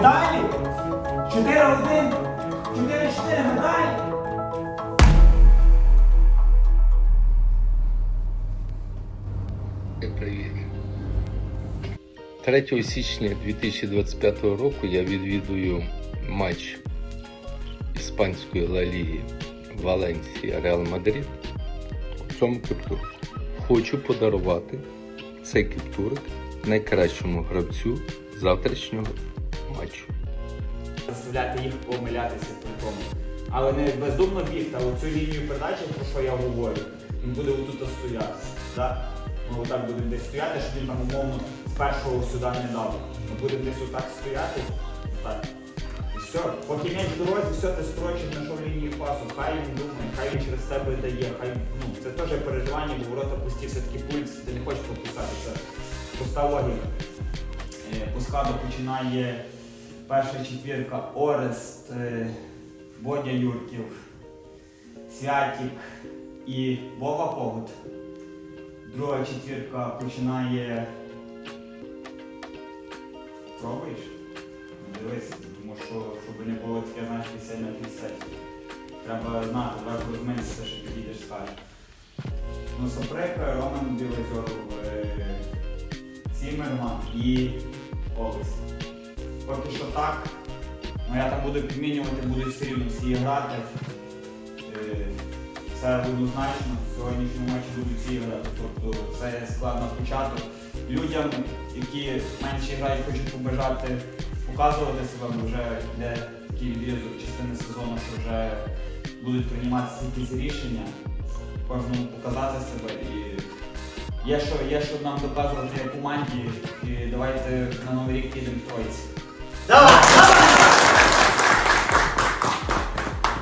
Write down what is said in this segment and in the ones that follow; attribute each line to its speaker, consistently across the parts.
Speaker 1: медалі. 4-1. 4-4 медалі.
Speaker 2: Привіт. 3 січня 2025 року я відвідую матч іспанської Ла Ліги Валенсія Реал Мадрид у цьому кептурку. Хочу подарувати цей кептурик найкращому гравцю завтрашнього матчу.
Speaker 3: заставляти їх помилятися тому. Але не бездумно бігти, а оцю лінію передачі, про що я говорю, він буде отут стояти. Да? Ми отак будемо десь стояти, щоб він там умовно з першого сюди не дав. Ми будемо десь отак стояти. Так. І все. Поки м'яч в дорозі, все, ти строчиш знайшов лінію пасу, хай він думає, хай він через тебе дає, хай ну, це теж переживання, бо ворота пусті, все-таки пульс, ти не хочеш пропускати, це пуста логіка. Е, По складу починає перша четвірка Орест, е, Бодя Юрків, Святік і Вова Когут. Друга четвірка починає. Пробуєш? Дивись, тому що щоб не було таке, знаєш, 50 на 50. Треба знати, треба розминитися, що підійдеш скажеш. Ну, Соприка, Роман Білозоров, е, Цімерман і Олес. Поки що так. Ну я там буду підмінювати, будуть все рівно всі грати. Це однозначно. В сьогоднішньому матчі будуть всі грати. Тобто це складно початок. Людям, які менше грають, хочуть побажати показувати себе, бо вже йде такий відрізок частини сезону, що вже будуть прийматися якісь рішення, кожному показати себе. І є що, є що нам доказувати команді. І давайте на новий рік підемо в Троїці.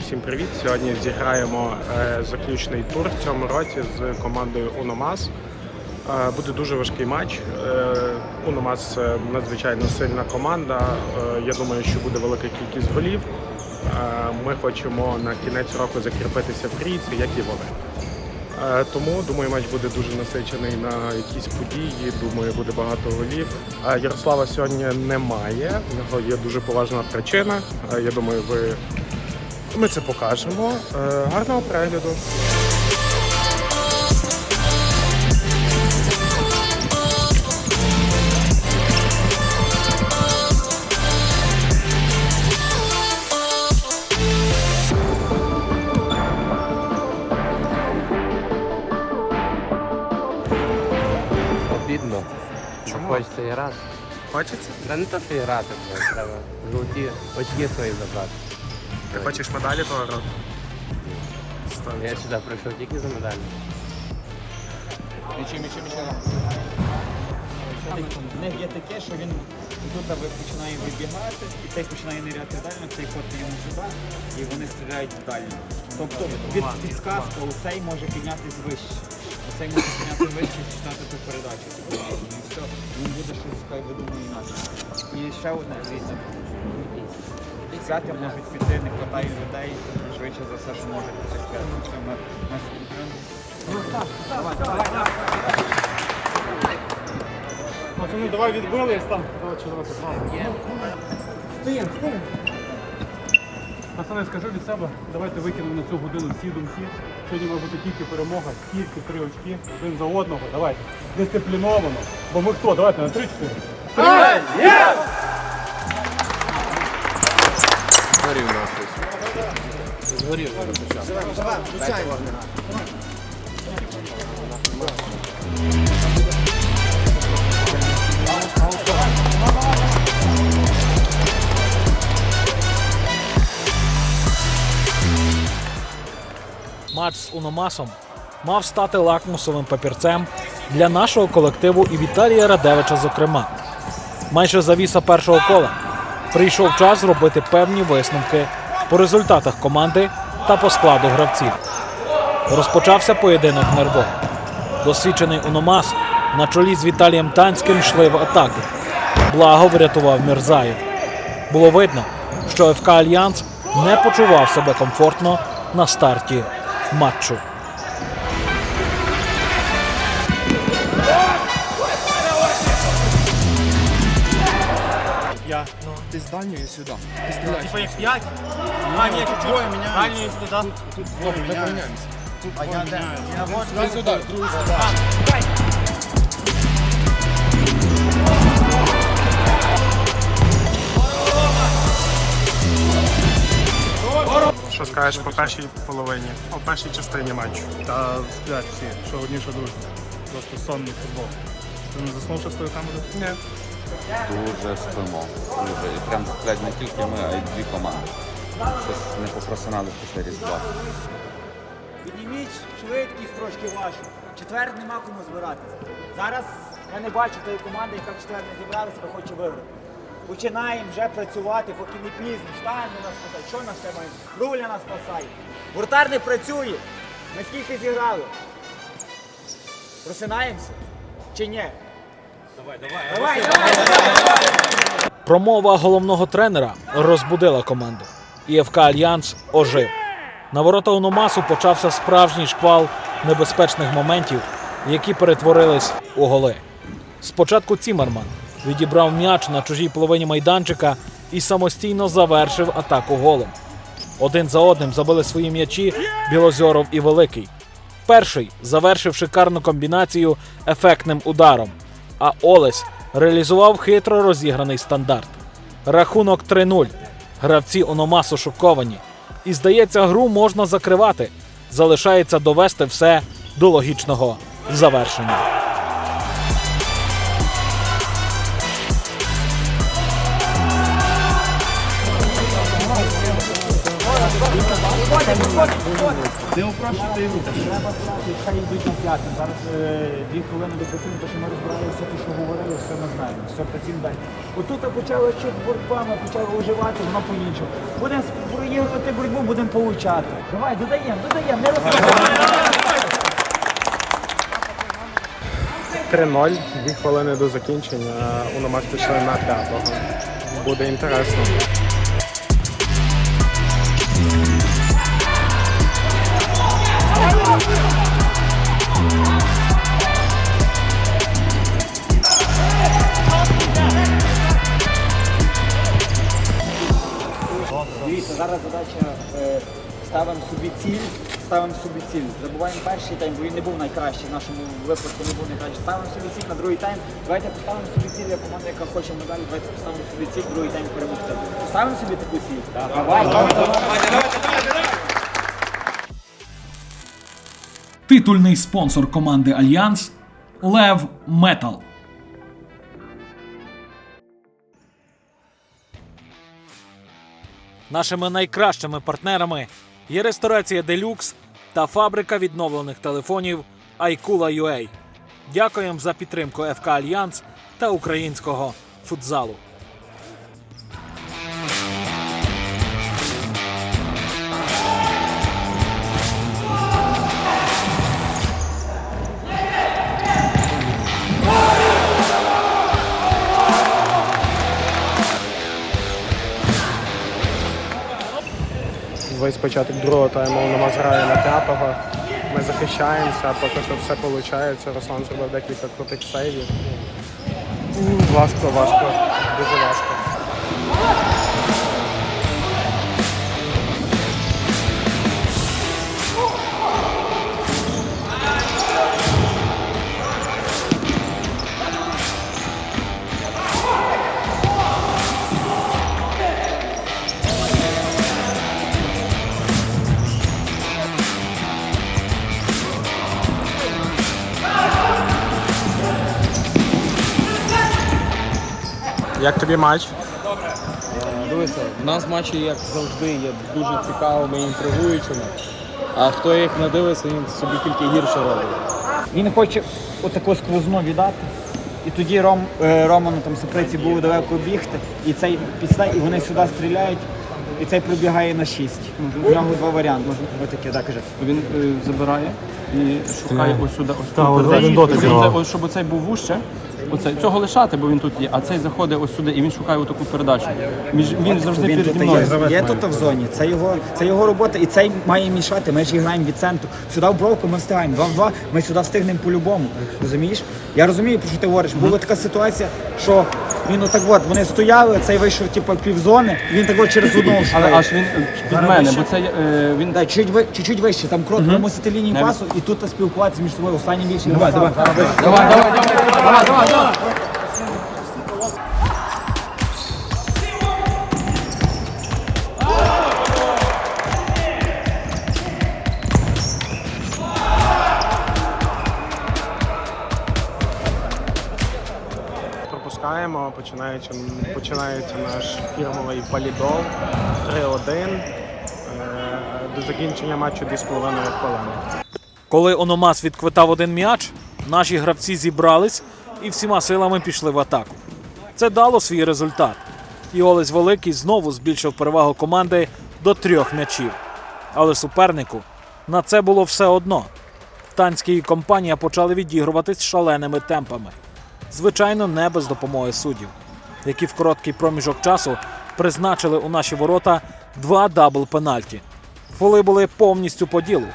Speaker 4: Всім привіт! Сьогодні зіграємо е, заключний тур в цьому році з командою Уномас. Е, буде дуже важкий матч. Е, Уномас надзвичайно сильна команда. Я думаю, що буде велика кількість голів. Ми хочемо на кінець року закріпитися в трійці, як і вони. Е, Тому думаю, матч буде дуже насичений на якісь події. Думаю, буде багато голів. Е, Ярослава сьогодні немає. У нього є дуже поважна причина. Е, Я думаю, ви ми це покажемо. Гарного перегляду.
Speaker 5: Хочеться? Та не то, що грати, блядь, треба жовті очки свої забрати.
Speaker 4: Ти хочеш медалі того року?
Speaker 5: Я сюди прийшов тільки за медаль.
Speaker 3: В них є таке, що він тут починає вибігати, і цей починає ниряти дально, цей ход йому сюди, і вони стріляють далі. Тобто від підсказка оцей може піднятися вище. Оцей може підняти вище і читати ту передачу. Все, він буде щось хай видумає інакше. І ще одне дивіться. Взяти можуть піти, не хватає людей, швидше за все, що можуть потекти. Все, ми, ми
Speaker 6: Пацани, давай відбили і став. Давай червоно Стоїм, стоїм. Пацани, скажу від себе, давайте викинемо на цю годину всі думки. Сьогодні має бути тільки перемога, тільки три очки, один за одного. Давайте. Дисципліновано. Бо ми хто? Давайте на три-чотири.
Speaker 5: Згорів нахуй. Згорів.
Speaker 7: Матч з Уномасом мав стати лакмусовим папірцем для нашого колективу і Віталія Радевича, зокрема. Майже завіса першого кола прийшов час зробити певні висновки по результатах команди та по складу гравців. Розпочався поєдинок нервово. Досвідчений Уномас на чолі з Віталієм Танським йшли в атаку. Благо врятував Мірзаєв. Було видно, що ФК Альянс не почував себе комфортно на старті матчу.
Speaker 6: Я
Speaker 8: Ти з дальньої сюди. Ти стріляєш.
Speaker 6: Типа їх п'ять? А, ні, тут двоє міняють. Дальньої сюди, так?
Speaker 8: Тут двоє міняємося. Тут двоє міняються. Сюди, сюди, другий сюди.
Speaker 4: Що скажеш по першій половині, по першій частині матчу?
Speaker 6: Та сплять всі, що одні, що другі. Просто сонний футбол. Ти не заснув ще з тою камерою?
Speaker 4: Ні.
Speaker 9: Дуже спимо. Дуже. І прям сплять не тільки ми, а й дві команди. Щось не попросинали після Різдва.
Speaker 3: Підніміть швидкість трошки вашу. Четвер нема кому збиратися. Зараз я не бачу тої команди, яка в четвер не зібралася, бо хоче виграти. Починаємо вже працювати, поки не пізно. Штайм нас спасає. Що нас ще має? Руля нас спасає. Буртар не працює. Ми скільки зіграли? Просинаємося? Чи ні? Давай, давай. Давай, давай.
Speaker 7: Промова головного тренера розбудила команду. І ФК Альянс ожив. На ворота Ономасу почався справжній шквал небезпечних моментів, які перетворились у голи. Спочатку Цімерман відібрав м'яч на чужій половині майданчика і самостійно завершив атаку голом. Один за одним забили свої м'ячі Білозьоров і Великий. Перший завершив шикарну комбінацію ефектним ударом, а Олесь реалізував хитро розіграний стандарт. Рахунок 3-0. Гравці Ономасу шоковані. І здається, гру можна закривати. Залишається довести все до логічного завершення.
Speaker 3: Хай йдуть на п'ятим. Зараз е, дві хвилини до працюємо, тому що ми розбиралися, те, що говорили, все ми знаємо. Все працюємо далі. Отут почали щось боротьба, ми почали уживати, воно по-іншому. Будемо проігрувати боротьбу, будемо получати. Давай, додаємо, додаємо, не розповідаємо.
Speaker 4: 3-0, дві хвилини до закінчення. Уномас пішли на п'ятого. Буде інтересно.
Speaker 3: Собі ціль, ставимо собі ціль. Забуваємо перший тайм, бо він не був найкращий в нашому випадку не був найкращий. Ставимо собі ціль на другий тайм. Давайте поставимо собі ціль, як команда, яка хоче медаль, давайте поставимо собі ціль, другий тайм перемогти. Ставимо собі таку ціль? Давай,
Speaker 7: Титульний спонсор команди Альянс Лев Метал. Нашими найкращими партнерами є ресторація Делюкс та фабрика відновлених телефонів Айкула.ua. Дякуємо за підтримку ФК Альянс та українського футзалу.
Speaker 4: Весь початок другого тайму Уномас грає на п'ятого. Ми захищаємося, поки що все виходить. Руслан зробив декілька крутих сейвів. Важко, важко, дуже важко. Як тобі матч?
Speaker 10: Дивися, в нас матчі, як завжди, є дуже цікавими, і інтригуючими. А хто їх не дивиться, він собі тільки гірше робить.
Speaker 3: Він хоче отаку сквозну віддати. І тоді Ром, е, Роману там Саприці було далеко бігти, і цей підстає, і вони сюди стріляють, і цей пробігає на 6. У нього два варіанти, можна таке, так каже.
Speaker 11: Він е, забирає і шукає ось сюди, ось тут.
Speaker 6: один дотик
Speaker 11: Щоб
Speaker 6: його.
Speaker 11: це- ось, щоб оцей був вужче. Оцей. Цього лишати, бо він тут є, а цей заходить ось сюди і він шукає таку передачу. Між, він завжди
Speaker 3: Він
Speaker 11: перед
Speaker 3: тут
Speaker 11: мною.
Speaker 3: є, є тут в зоні. Це його, це його робота, і цей має мішати. Ми ж граємо від центру. Сюди в бровку ми встигаємо. 2 в 2 ми сюди встигнемо по-любому. Розумієш? Я розумію, про що ти говориш. Була така ситуація, що Він отак от, вони стояли, цей вийшов типу півзони, він так от через одного
Speaker 11: Але аж він під
Speaker 3: Зараз
Speaker 11: мене, бо це е, він
Speaker 3: Да, чуть, ви, чуть-чуть вище, там крок, ви мусите лінію
Speaker 11: Навіть.
Speaker 3: пасу і тут спілкуватися між собою. Останні більше.
Speaker 6: Давай, давай.
Speaker 11: Давай, давай, давай, давай, давай, давай.
Speaker 4: Починаючи, починається наш фірмовий валідол 3-1. Е, До закінчення матчу 2,5 хвилини.
Speaker 7: Коли Ономас відквитав один м'яч, наші гравці зібрались і всіма силами пішли в атаку. Це дало свій результат. І Олесь Великий знову збільшив перевагу команди до трьох м'ячів. Але супернику на це було все одно. Танський і компанія почали відігруватись шаленими темпами. Звичайно, не без допомоги суддів, які в короткий проміжок часу призначили у наші ворота два дабл пенальті. Фоли були повністю по ділу.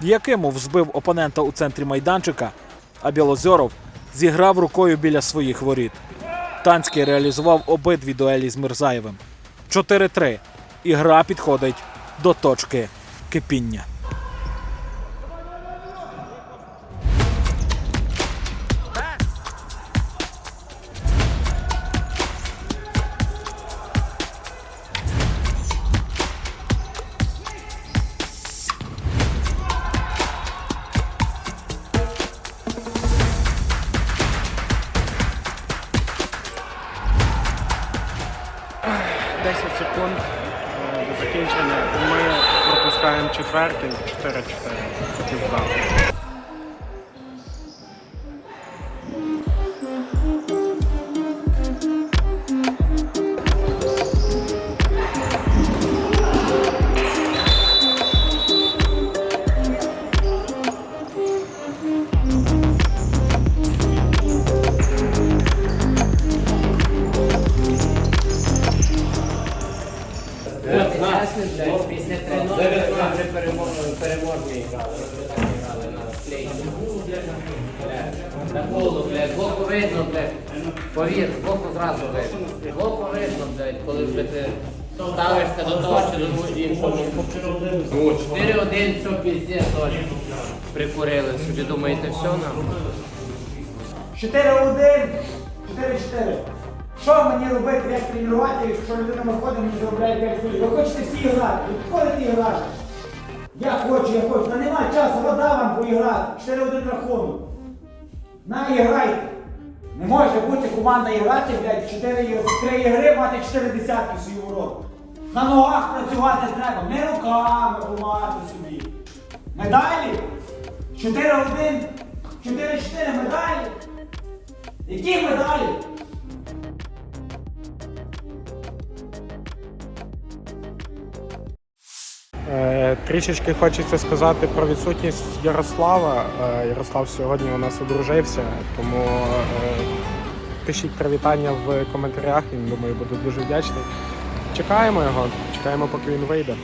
Speaker 7: Якимов збив опонента у центрі майданчика, а Білозоров зіграв рукою біля своїх воріт. Танський реалізував обидві дуелі з Мирзаєвим. 4-3. І гра підходить до точки кипіння.
Speaker 4: – секунд е, до закінчення. Ми пропускаємо четвертий 4-4. Це.
Speaker 5: Коли ставишся до того, що до іншого. Ну, 4-1, все пізде, точно. Прикурили собі, думаєте, все нам?
Speaker 3: 4-1, 4-4. Що мені робити, як тренувати, якщо людина виходить, мені заробляє 5 хвилин? Ви хочете всі грати, ходите і грати. Я хочу, я хочу, та немає часу, вода вам поіграти. 4-1 рахунок. На і грайте. Не може бути команда і грати, блядь, 4 ігри, 3 ігри, мати 4 десятки свої ворота. На ногах працювати треба, не руками помагати собі. Медалі? 4-1, 4-4 медалі. Які медалі?
Speaker 4: Трішечки хочеться сказати про відсутність Ярослава. Е, Ярослав сьогодні у нас одружився, тому е, пишіть привітання в коментарях. Він думаю, буде дуже вдячний. Чекаємо його, чекаємо, поки він вийде.